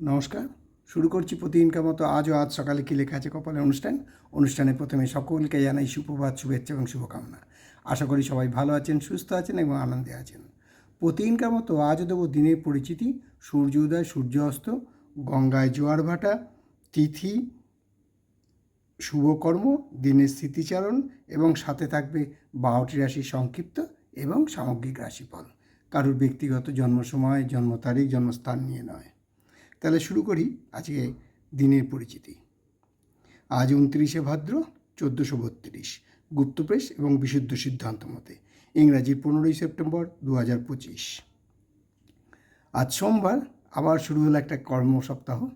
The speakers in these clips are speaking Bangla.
নমস্কার। শুরু করছি প্রতিদিনকার মতো আজও আজ সকালে কী লেখা আছে কপালে অনুষ্ঠান? অনুষ্ঠানে প্রথমে সকলকে জানাই সুপ্রভাত শুভেচ্ছা এবং শুভকামনা। আশা করি সবাই ভালো আছেন, সুস্থ আছেন এবং আনন্দে আছেন। প্রতিদিনকার মতো আজও দেবো দিনের পরিচিতি। সূর্য উদয়, সূর্য অস্ত, গঙ্গায় জোয়ার ভাটা, তিথি, শুভকর্ম, দিনের স্মৃতিচারণ এবং সাথে থাকবে বারোটি রাশির সংক্ষিপ্ত এবং সামগ্রিক রাশিফল। কারোর ব্যক্তিগত জন্ম সময় জন্ম তারিখ জন্মস্থান নিয়ে নয়। তাহলে শুরু করি আজকে দিনের পরিচিতি। আজ উনত্রিশে ভাদ্র চোদ্দোশো বত্রিশ, গুপ্তপ্রেস এবং বিশুদ্ধ সিদ্ধান্ত মতে, ইংরাজি পনেরোই সেপ্টেম্বর দু হাজার পঁচিশ। আজ সোমবার, আবার শুরু হলো একটা কর্মসপ্তাহ।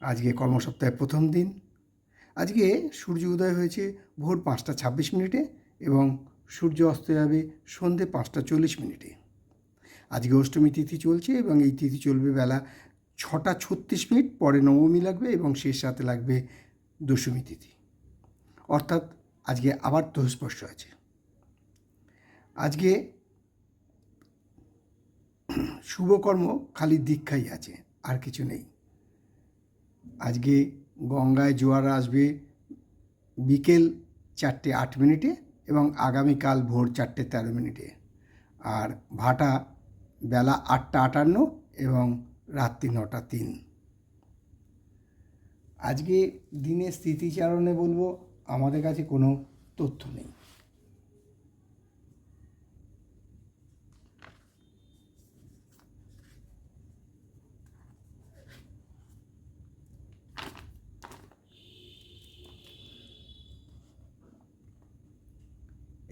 আজকে কর্মসপ্তাহের প্রথম দিন। আজকে সূর্য উদয় হয়েছে ভোর পাঁচটা ছাব্বিশ মিনিটে এবং সূর্য অস্ত যাবে সন্ধে পাঁচটা চল্লিশ মিনিটে। আজকে অষ্টমী তিথি চলছে এবং এই তিথি চলবে বেলা ছটা ছত্রিশ মিনিট পরে নবমী লাগবে এবং শেষ রাতে লাগবে দশমী তিথি। অর্থাৎ আজকে আবার তহস্পর্শ আছে। আজকে শুভকর্ম খালি দীক্ষাই আছে, আর কিছু নেই। আজকে গঙ্গায় জোয়ার আসবে বিকেল চারটে আট মিনিটে এবং আগামীকাল ভোর চারটে তেরো মিনিটে। আর ভাটা বেলা আটটা আটান্ন এবং রাত্রি নটা তিন। আজকে দিনের স্মৃতিচারণে বলব, আমাদের কাছে কোনো তথ্য নেই।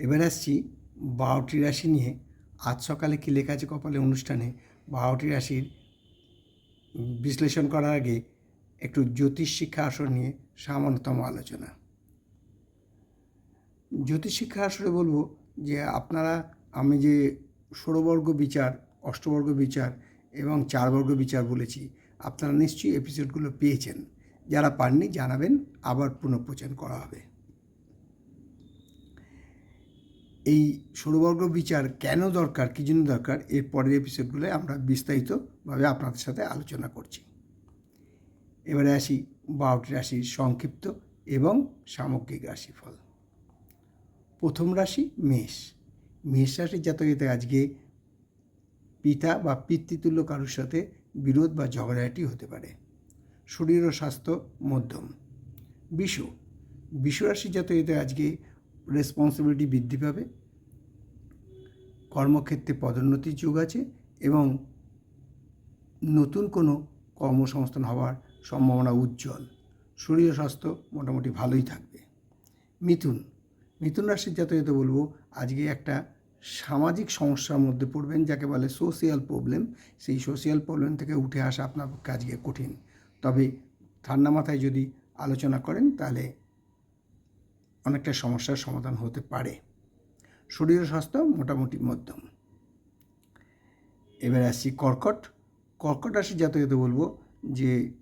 এবার আসছি বারোটি রাশি নিয়ে। আজ সকালে কী লেখা আছে কপালে অনুষ্ঠানে? বারোটি রাশির বিশ্লেষণ করার আগে একটু জ্যোতিষ শিক্ষা আসর নিয়ে সামান্যতম আলোচনা। জ্যোতিষ শিক্ষা আসরে বলব যে আপনারা, আমি যে ষোড়বর্গ বিচার, অষ্টবর্গ বিচার এবং চারবর্গ বিচার বলেছি, আপনারা নিশ্চয়ই এপিসোডগুলো পেয়েছেন। যারা পাননি জানাবেন, আবার পুনঃপ্রচার করা হবে। এই ষোড়বর্গ বিচার কেন দরকার, কী জন্য দরকার, এর পরের এপিসোডগুলোয় আমরা বিস্তারিতভাবে আপনাদের সাথে আলোচনা করছি। এবারে আসি বারোটি রাশির সংক্ষিপ্ত এবং সামগ্রিক রাশিফল। প্রথম রাশি মেষ। মেষ রাশির জাতকীতে আজকে পিতা বা পিতৃতুল্য কারোর সাথে বিরোধ বা ঝগড়াঝাটি হতে পারে। শরীর ও স্বাস্থ্য মধ্যম। বিষু। বিষ রাশির জাতকীতে আজকে রেসপন্সিবিলিটি বৃদ্ধি পাবে। কর্মক্ষেত্রে পদোন্নতির যুগ আছে এবং নতুন কোনো কর্মসংস্থান হওয়ার সম্ভাবনা উজ্জ্বল। শরীর স্বাস্থ্য মোটামুটি ভালোই থাকবে। মিথুন মিথুন রাশির জাতকতে বলব, আজকে একটা সামাজিক সমস্যার মধ্যে পড়বেন যাকে বলে সোশিয়াল প্রবলেম সেই সোশিয়াল প্রবলেম থেকে উঠে আসা আপনার পক্ষে আজকে কঠিন। তবে ঠান্ডা মাথায় যদি আলোচনা করেন তাহলে অনেকটা সমস্যার সমাধান হতে পারে। শরীর স্বাস্থ্য মোটামুটি মধ্যম। এবার আসছি কর্কট। কর্কট রাশি জাতকতে বলব যে,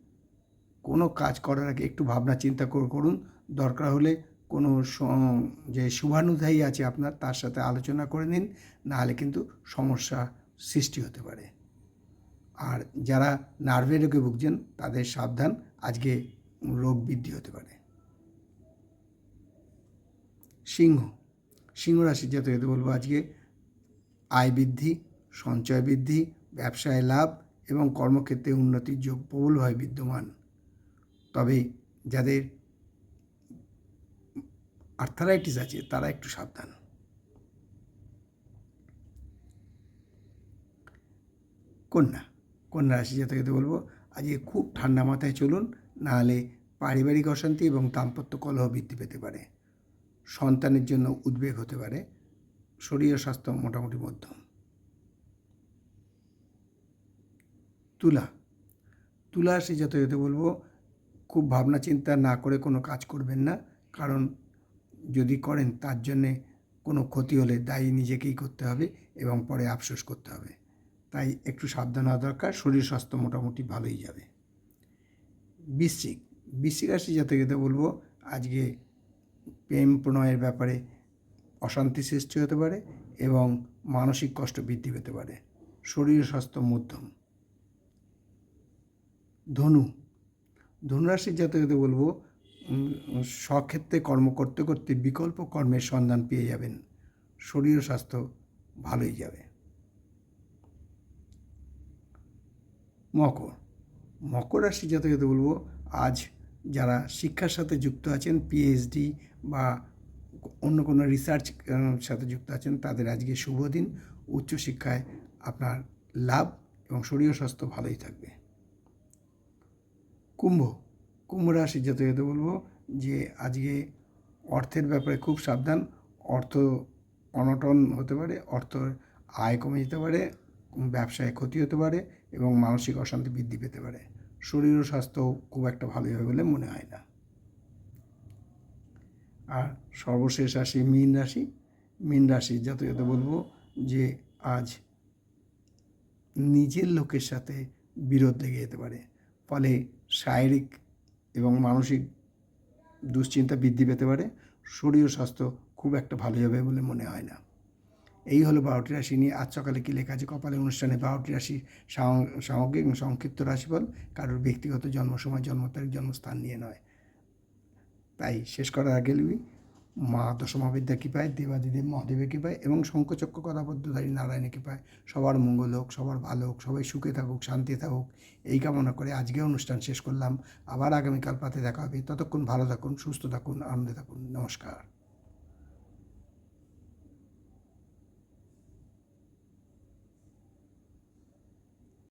কোনো কাজ করার আগে একটু ভাবনা চিন্তা করুন। দরকার হলে কোনো যে শুভানুধায়ী আছে আপনার, তার সাথে আলোচনা করে নিন। নাহলে কিন্তু সমস্যা সৃষ্টি হতে পারে। আর যারা নার্ভের রোগে ভুগছেন, তাদের সাবধান। আজকে রোগ বৃদ্ধি হতে পারে। সিংহ। সিংহ রাশির জাতকদের বলব আজকে আয় বৃদ্ধি, সঞ্চয় বৃদ্ধি, ব্যবসায় লাভ এবং কর্মক্ষেত্রে উন্নতির যোগ প্রবলভাবে বিদ্যমান। তবে যাদের আর্থারাইটিস আছে, তারা একটু সাবধান। কন্যা। কন্যা রাশি জাতকদের বলব আজকে খুব ঠান্ডা মাথায় চলুন, নাহলে পারিবারিক অশান্তি এবং দাম্পত্য কলহ বৃদ্ধি পেতে পারে। সন্তানের জন্য উদ্বেগ হতে পারে, শরীর স্বাস্থ্য মোটামুটি মধ্যম। তুলা তুলা সে যত যেতে বলব, খুব ভাবনা চিন্তা না করে কোনো কাজ করবেন না, কারণ যদি করেন তার জন্যে কোনো ক্ষতি হলে দায়ী নিজেকেই করতে হবে এবং পরে আফসোস করতে হবে। তাই একটু সাবধান হওয়া দরকার, শরীর স্বাস্থ্য মোটামুটি ভালোই যাবে। বৃশ্চিক বৃশ্চিক রাশি যাতে বলব, আজকে প্রেম প্রণয়ের ব্যাপারে অশান্তি সৃষ্টি হতে পারে এবং মানসিক কষ্ট বৃদ্ধি পেতে পারে। শরীর স্বাস্থ্য মধ্যম। ধনু। ধনুরাশির জাতকদের বলব স্বক্ষেত্রে কর্ম করতে করতে বিকল্প কর্মের সন্ধান পেয়ে যাবেন। শরীর স্বাস্থ্য ভালোই যাবে। মকর। মকর রাশি জাতকদের বলব, আজ যারা শিক্ষার সাথে যুক্ত আছেন পিএইচডি বা অন্য কোনো রিসার্চ সাথে যুক্ত আছেন, তাদের আজকে শুভ দিন। উচ্চশিক্ষায় আপনার লাভ এবং শরীর স্বাস্থ্য ভালোই থাকবে। কুম্ভ কুম্ভ রাশি জাতকদের বলব যে আজকে অর্থের ব্যাপারে খুব সাবধান। অর্থ অনটন হতে পারে অর্থ আয় কমে যেতে পারে, ব্যবসায় ক্ষতি হতে পারে এবং মানসিক অশান্তি বৃদ্ধি পেতে পারে। শরীর ও স্বাস্থ্য খুব একটা ভালোই হবে বলে মনে হয় না। আর সর্বশেষ রাশি মীন রাশি। মীন রাশি জাতকত বলব যে আজ নিজের লোকের সাথে বিরোধ লেগে যেতে পারে। ফলে শারীরিক এবং মানসিক দুশ্চিন্তা বৃদ্ধি পেতে পারে। শরীর ও স্বাস্থ্য খুব একটা ভালো যাবে বলে মনে হয় না। এই হলো বারোটি রাশি নিয়ে আজ সকালে কী লেখা আছে? কপালে অনুষ্ঠানে বারোটি রাশি সাম- সামগ্রিক এবং সংক্ষিপ্ত রাশিফল কারোর ব্যক্তিগত জন্ম সময়, জন্ম তারিখ, জন্মস্থান নিয়ে নয়। তাই শেষ করার আগে লিবি মা দশমাবিদ্যা কৃপায় দেবাদিদেব মহাদেবের কৃপায় এবং শঙ্কচক্র কলাবদ্ধধারী নারায়ণের কৃপায় সবার মঙ্গল হোক, সবার ভালো হোক, সবাই সুখে থাকুক শান্তি থাকুক, এই কামনা করে আজকে অনুষ্ঠান শেষ করলাম। আবার আগামীকাল পাতে দেখা হবে। ততক্ষণ ভালো থাকুন, সুস্থ থাকুন, আনন্দে থাকুন। নমস্কার।